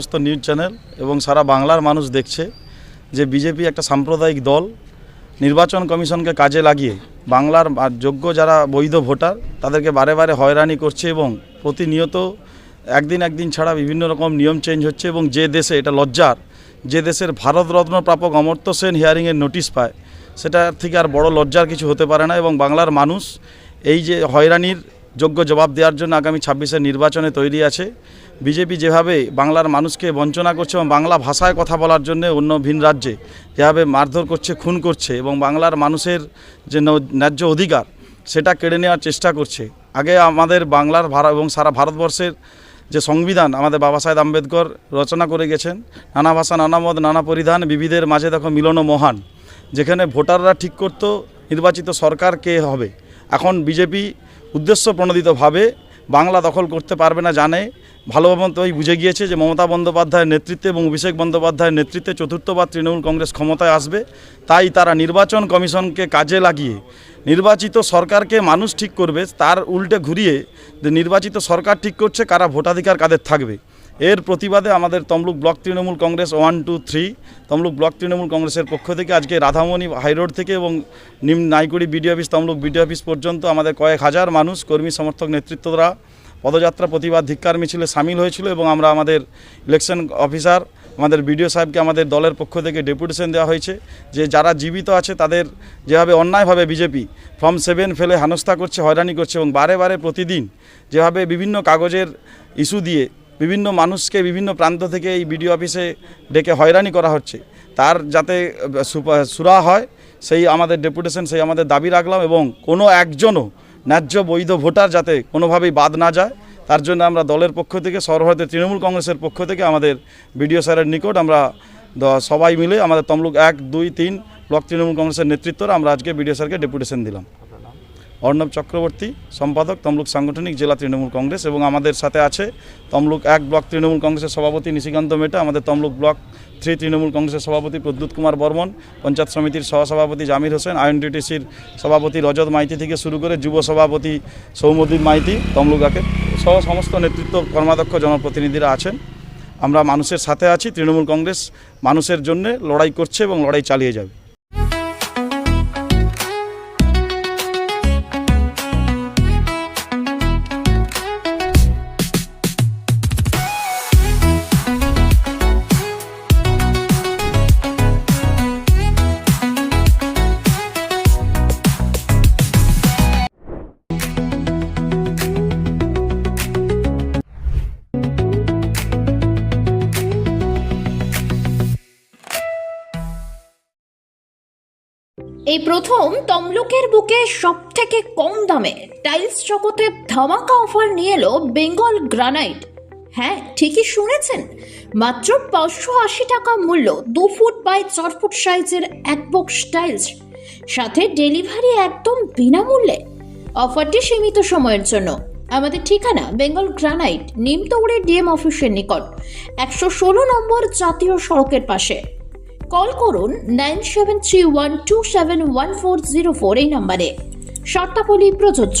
সমস্ত news channel এবং সারা বাংলার মানুষ দেখছে যে বিজেপি একটা সাম্প্রদায়িক দল নির্বাচন কমিশনকে কাজে লাগিয়ে বাংলার যোগ্য যারা বৈধ ভোটার, তাদেরকে বারে বারে হয়রানি করছে এবং প্রতিনিয়ত একদিন একদিন ছাড়া বিভিন্ন রকম নিয়ম চেঞ্জ হচ্ছে এবং যে দেশে এটা লজ্জার, যে দেশের ভারতরত্ন প্রাপক অমর্ত্য সেন হিয়ারিংয়ের নোটিশ পায় সেটা থেকে আর বড় লজ্জার কিছু হতে পারে না এবং বাংলার মানুষ এই যে হয়রানির যোগ্য জবাব দেওয়ার জন্য আগামী ছাব্বিশের নির্বাচনে তৈরি আছে। বিজেপি যেভাবে বাংলার মানুষকে বঞ্চনা করছে এবং বাংলা ভাষায় কথা বলার জন্য অন্য ভিন রাজ্যে যেভাবে মারধর করছে, খুন করছে এবং বাংলার মানুষের যে ন্যায্য অধিকার, সেটা কেড়ে নেওয়ার চেষ্টা করছে। আগে আমাদের বাংলার ভারত এবং সারা ভারতবর্ষের যে সংবিধান, আমাদের বাবা সাহেব আম্বেদকর রচনা করে গেছেন, নানা ভাষা, নানা মত, নানা পরিধান, বিবিধের মাঝে দেখো মিলন মহান, যেখানে ভোটাররা ঠিক করতো, নির্বাচিত সরকার কে হবে। এখন বিজেপি উদ্দেশ্য প্রণোদিতভাবে বাংলা দখল করতে পারবে না জানে। ভালোভাবেই বুঝে গিয়েছে যে মমতা বন্দ্যোপাধ্যায়ের নেতৃত্বে এবং অভিষেক বন্দ্যোপাধ্যায়ের নেতৃত্বে চতুর্থবার তৃণমূল কংগ্রেস ক্ষমতায় আসবে। তাই তারা নির্বাচন কমিশনকে কাজে লাগিয়ে নির্বাচিত সরকারকে মানুষ ঠিক করবে, তার উল্টে ঘুরিয়ে যে নির্বাচিত সরকার ঠিক করছে, কারা ভোটাধিকার কাদের থাকবে। এর প্রতিবাদে আমাদের Tamluk block Trinamool Congress one, two, three, Tamluk block Trinamool কংগ্রেসের পক্ষ থেকে আজকে রাধামণি হাইরোড থেকে এবং Nim Naikuri BDO office, Tamluk BDO office পর্যন্ত আমাদের কয়েক হাজার মানুষ, কর্মী, সমর্থক, নেতৃত্বরা, পদযাত্রা, প্রতিবাদ, ধিক্কার, মিছিলে সামিল হয়েছিল এবং আমরা আমাদের ইলেকশন অফিসার, আমাদের বিডিও সাহেবকে আমাদের দলের পক্ষ থেকে ডেপুটেশন দেওয়া হয়েছে যে যারা জীবিত আছে তাদের যেভাবে অন্যায়ভাবে বিজেপি ফর্ম সেভেন ফেলে হেনস্থা করছে, হয়রানি করছে এবং বারে বারে প্রতিদিন যেভাবে বিভিন্ন কাগজের ইস্যু দিয়ে বিভিন্ন মানুষকে বিভিন্ন প্রান্ত থেকে এই বিডিও অফিসে ডেকে হয়রানি করা হচ্ছে। তার যাতে সুরা হয়, সেই আমাদের ডেপুটেশন, সেই আমাদের দাবি রাখলাম এবং কোনো একজনও ন্যায্য বৈধ ভোটার যাতে কোনোভাবেই বাদ না যায়, তার জন্য আমরা দলের পক্ষ থেকে সর্বভারতীয় তৃণমূল কংগ্রেসের পক্ষ থেকে আমাদের বিডিও স্যারের নিকট আমরা সবাই মিলে আমাদের তমলুক এক, দুই, তিন ব্লক তৃণমূল কংগ্রেসের নেতৃত্বরা আমরা আজকে বিডিও স্যারকে ডেপুটেশন দিলাম। অর্ণব চক্রবর্তী, সম্পাদক তমলুক সাংগঠনিক জেলা তৃণমূল কংগ্রেস এবং আমাদের সাথে আছে তমলুক এক ব্লক তৃণমূল কংগ্রেসের সভাপতি নিশিকান্ত মেটা আমাদের তমলুক ব্লক থ্রি তৃণমূল কংগ্রেসের সভাপতি প্রদ্যুৎ কুমার বর্মন, পঞ্চায়েত সমিতির সহসভাপতি জামির হোসেন আইএনডিটিসির সভাপতি রজত মাইতি থেকে শুরু করে যুব সভাপতি সৌমদ্দিন মাইতি, তমলুক একের সহ সমস্ত নেতৃত্ব কর্মাধ্যক্ষ জনপ্রতিনিধিরা আছেন। আমরা মানুষের সাথে আছি, তৃণমূল কংগ্রেস মানুষের জন্য লড়াই করছে এবং লড়াই চালিয়ে যাবে। এই প্রথম তমলুকের বুকে সব থেকে কম দামে টাইলস জগতে ধামাকা অফার নিয়ে এলো বেঙ্গল গ্রানাইট। হ্যাঁ ঠিকই শুনেছেন। মাত্র পাঁচশো আশি টাকা মূল্য, দু ফুট বাই চার ফুট সাইজের এক বক্স টাইলস। সাথে ডেলিভারি একদম বিনামূল্যে। অফারটি সীমিত সময়ের জন্য। আমাদের ঠিকানা বেঙ্গল গ্রানাইট, নিমতৌড়ে ডিএম অফিসের নিকট। একশো ষোলো নম্বর জাতীয় সড়কের পাশে। কল করুন nine seven three one two seven one four zero four এই নম্বরে শর্তাবলী প্রযোজ্য।